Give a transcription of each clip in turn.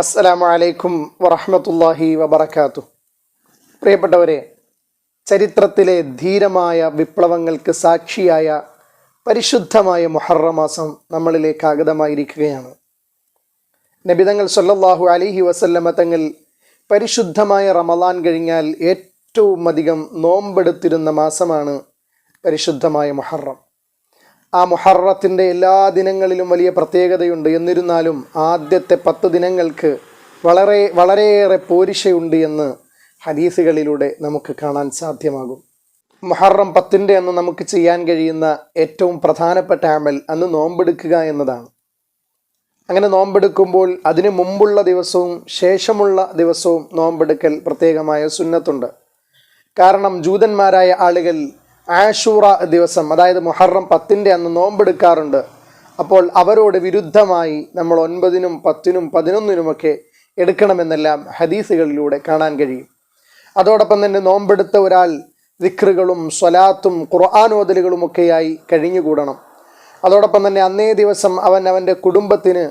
അസ്സലാമു അലൈക്കും വറഹ്മത്തുള്ളാഹി വബറകാതു പ്രിയപ്പെട്ടവരെ ചരിത്രത്തിലെ ധീരമായ വിപ്ലവങ്ങൾക്ക് സാക്ഷിയായ പരിശുദ്ധമായ മുഹറം മാസം നമ്മളിലേക്ക് ആഗതമായിരിക്കുകയാണ്. നബിതങ്ങൾ സല്ലല്ലാഹു അലൈഹി വസല്ലമ തങ്ങൾ പരിശുദ്ധമായ റമളാൻ കഴിഞ്ഞാൽ ഏറ്റവും അധികം നോമ്പെടുത്തിരുന്ന മാസമാണ് പരിശുദ്ധമായ മുഹറം. ആ മുഹറത്തിന്റെ എല്ലാ ദിനങ്ങളിലും വലിയ പ്രത്യേകതയുണ്ട്. എന്നിരുന്നാലും ആദ്യത്തെ പത്ത് ദിനങ്ങൾക്ക് വളരെ വളരെയേറെ പോരിശയുണ്ട് എന്ന് ഹദീസുകളിലൂടെ നമുക്ക് കാണാൻ സാധ്യമാകും. മുഹറം പത്തിന്റെ അന്ന് നമുക്ക് ചെയ്യാൻ കഴിയുന്ന ഏറ്റവും പ്രധാനപ്പെട്ട അമൽ അന്ന് നോമ്പെടുക്കുക എന്നതാണ്. അങ്ങനെ നോമ്പെടുക്കുമ്പോൾ അതിനു മുമ്പുള്ള ദിവസവും ശേഷമുള്ള ദിവസവും നോമ്പെടുക്കൽ പ്രത്യേകമായ സുന്നത്തുണ്ട്. കാരണം ജൂതന്മാരായ ആളുകൾ ആഷൂറ ദിവസം അതായത് മുഹറം പത്തിന്റെ അന്ന് നോമ്പെടുക്കാറുണ്ട്. അപ്പോൾ അവരോട് വിരുദ്ധമായി നമ്മൾ ഒൻപതിനും പത്തിനും പതിനൊന്നിനുമൊക്കെ എടുക്കണമെന്നെല്ലാം ഹദീസുകളിലൂടെ കാണാൻ കഴിയും. അതോടൊപ്പം തന്നെ നോമ്പെടുത്ത ഒരാൾ വിക്രുകളും സ്വലാത്തും ഖുർആാനോദലുകളുമൊക്കെയായി കഴിഞ്ഞുകൂടണം. അതോടൊപ്പം തന്നെ അന്നേ ദിവസം അവൻ അവന്റെ കുടുംബത്തിന്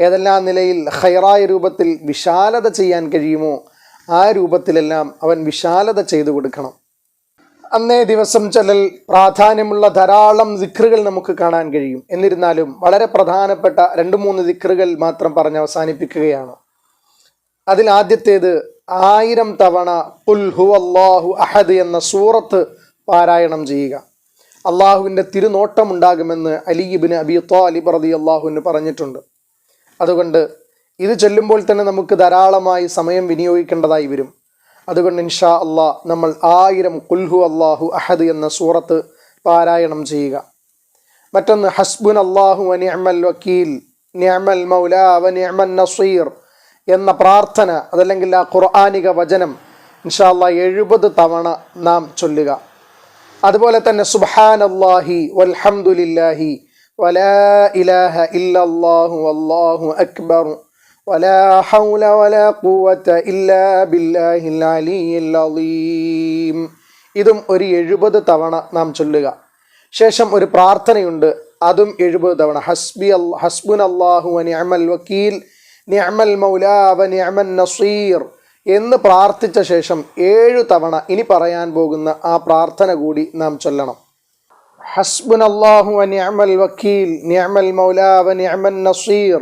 ഏതെല്ലാം നിലയിൽ ഹൈറായ രൂപത്തിൽ വിശാലത ചെയ്യാൻ കഴിയുമോ ആ രൂപത്തിലെല്ലാം അവൻ വിശാലത ചെയ്തു കൊടുക്കണം. അന്നേ ദിവസം ചെല്ലൽ പ്രാധാന്യമുള്ള ധാരാളം ദിക്റുകൾ നമുക്ക് കാണാൻ കഴിയും. എന്നിരുന്നാലും വളരെ പ്രധാനപ്പെട്ട രണ്ട് മൂന്ന് ദിക്റുകൾ മാത്രം പറഞ്ഞ് അവസാനിപ്പിക്കുകയാണ്. അതിൽ ആദ്യത്തേത് ആയിരം തവണ പുൽ ഹു അള്ളാഹു അഹദ് എന്ന സൂറത്ത് പാരായണം ചെയ്യുക. അള്ളാഹുവിന്റെ തിരുനോട്ടം ഉണ്ടാകുമെന്ന് അലിബിന് അബി താലിബ് റതി അള്ളാഹുവിന് പറഞ്ഞിട്ടുണ്ട്. അതുകൊണ്ട് ഇത് ചൊല്ലുമ്പോൾ തന്നെ നമുക്ക് ധാരാളമായി സമയം വിനിയോഗിക്കേണ്ടതായി വരും. അതുകൊണ്ട് ഇൻഷാ അള്ളാ നമ്മൾ ആയിരം കുൽഹു അള്ളാഹു അഹദ് എന്ന സൂറത്ത് പാരായണം ചെയ്യുക. മറ്റൊന്ന് ഹസ്ബുൻ അള്ളാഹു അനിയമൽ വക്കീൽ നിഅമൽ മൗല വ നിഅമൻ നസീർ എന്ന പ്രാർത്ഥന അതല്ലെങ്കിൽ ആ ഖുർആാനിക വചനം ഇൻഷാ അള്ളാഹ് എഴുപത് തവണ നാം ചൊല്ലുക. അതുപോലെ തന്നെ സുബാൻ അള്ളാഹി വൽഹമുല്ലാഹി വലാ ഇലാഹ ഇല്ലാഹു അള്ളാഹു അക്ബർ ولا حول ولا قوة إلا بالله العلي العظيم ഇതും ഒരു എഴുപത് തവണ നാം ചൊല്ലുക ശേഷം ഒരു പ്രാർത്ഥനയുണ്ട് അതും എഴുപത് തവണ ഹസ്ബി അൽ ഹസ്ബുൻ അള്ളാഹു നിഅമൽ വക്കീൽ നിഅമൽ മൗലാ വ നിഅമൻ നസീർ എന്ന് പ്രാർത്ഥിച്ച ശേഷം ഏഴു തവണ ഇനി പറയാൻ പോകുന്ന ആ പ്രാർത്ഥന കൂടി നാം ചൊല്ലണം ഹസ്ബുൻ അള്ളാഹു നിഅമൽ വക്കീൽ നിഅമൽ മൗലാ വ നിഅമൻ നസീർ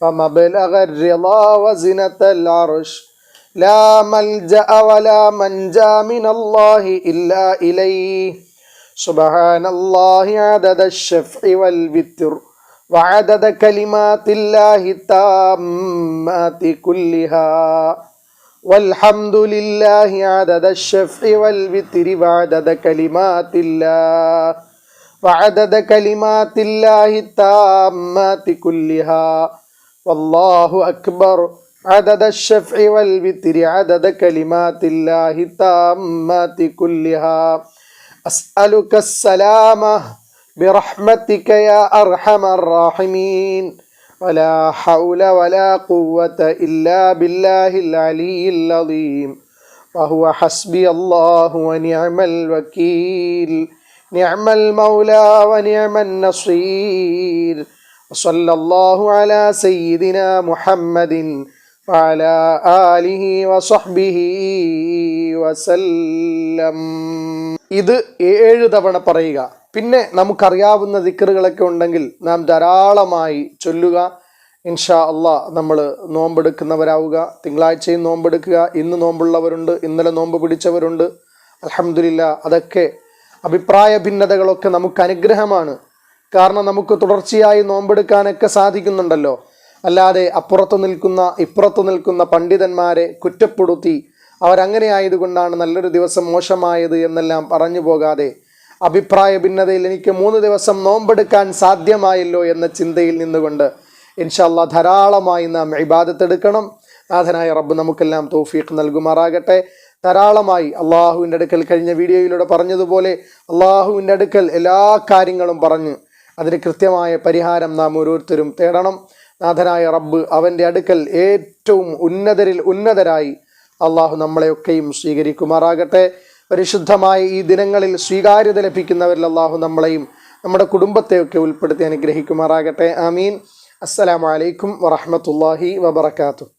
ومبلغ الرضا وزنة العرش لا ملجأ ولا منجا من الله إلا إليه سبحان الله عدد الشفع والوتر وعدد كلمات الله التامات كلها والحمد لله عدد الشفع والوتر وعدد كلمات الله وعدد كلمات الله التامات كلها والله أكبر. عدد الشفع والوتر عدد كلمات الله التامات كلها. أسألك السلامة برحمتك يا أرحم الراحمين. ولا حول ولا قوة إلا بالله العلي العظيم. وهو حسبي الله ونعم الوكيل. نعم المولى ونعم النصير. وصلى الله على سيدنا محمد وعلى آله وصحبه وسلم ഇത് ഏഴ് തവണ പറയുക പിന്നെ നമുക്കറിയാവുന്ന ദിക്കറുകളൊക്കെ ഉണ്ടെങ്കിൽ നാം ധാരാളമായി ചൊല്ലുക ഇൻഷാ അള്ളാ നമ്മൾ നോമ്പെടുക്കുന്നവരാവുക തിങ്കളാഴ്ചയും നോമ്പെടുക്കുക ഇന്ന് നോമ്പുള്ളവരുണ്ട് ഇന്നലെ നോമ്പ് പിടിച്ചവരുണ്ട് അലഹമില്ല അതൊക്കെ അഭിപ്രായ ഭിന്നതകളൊക്കെ നമുക്ക് അനുഗ്രഹമാണ് കാരണം നമുക്ക് തുടർച്ചയായി നോമ്പെടുക്കാനൊക്കെ സാധിക്കുന്നുണ്ടല്ലോ. അല്ലാതെ അപ്പുറത്ത് നിൽക്കുന്ന ഇപ്പുറത്ത് നിൽക്കുന്ന പണ്ഡിതന്മാരെ കുറ്റപ്പെടുത്തി അവരങ്ങനെ ആയതുകൊണ്ടാണ് നല്ലൊരു ദിവസം മോശമായത് എന്നെല്ലാം പറഞ്ഞു പോകാതെ അഭിപ്രായ ഭിന്നതയിൽ എനിക്ക് മൂന്ന് ദിവസം നോമ്പെടുക്കാൻ സാധ്യമായല്ലോ എന്ന ചിന്തയിൽ നിന്നുകൊണ്ട് ഇൻഷാല്ല ധാരാളമായി നാം ഇബാദത്തെടുക്കണം. നാഥനായ റബ്ബ് നമുക്കെല്ലാം തോഫീഖ് നൽകുമാറാകട്ടെ. ധാരാളമായി അള്ളാഹുവിന്റെ അടുക്കൽ കഴിഞ്ഞ വീഡിയോയിലൂടെ പറഞ്ഞതുപോലെ അള്ളാഹുവിന്റെ അടുക്കൽ എല്ലാ കാര്യങ്ങളും പറഞ്ഞ് അതിന് കൃത്യമായ പരിഹാരം നാം ഓരോരുത്തരും തേടണം. നാഥനായ റബ്ബ് അവന്റെ അടുക്കൽ ഏറ്റവും ഉന്നതരിൽ ഉന്നതരായി അള്ളാഹു നമ്മളെയൊക്കെയും സ്വീകരിക്കുമാറാകട്ടെ. പരിശുദ്ധമായ ഈ ദിനങ്ങളിൽ സ്വീകാര്യത ലഭിക്കുന്നവരിൽ അള്ളാഹു നമ്മളെയും നമ്മുടെ കുടുംബത്തെയൊക്കെ ഉൾപ്പെടുത്തി അനുഗ്രഹിക്കുമാറാകട്ടെ. ആമീൻ. അസ്സലാമലൈക്കും വറഹമത്തല്ലാഹി വബർക്കാത്തു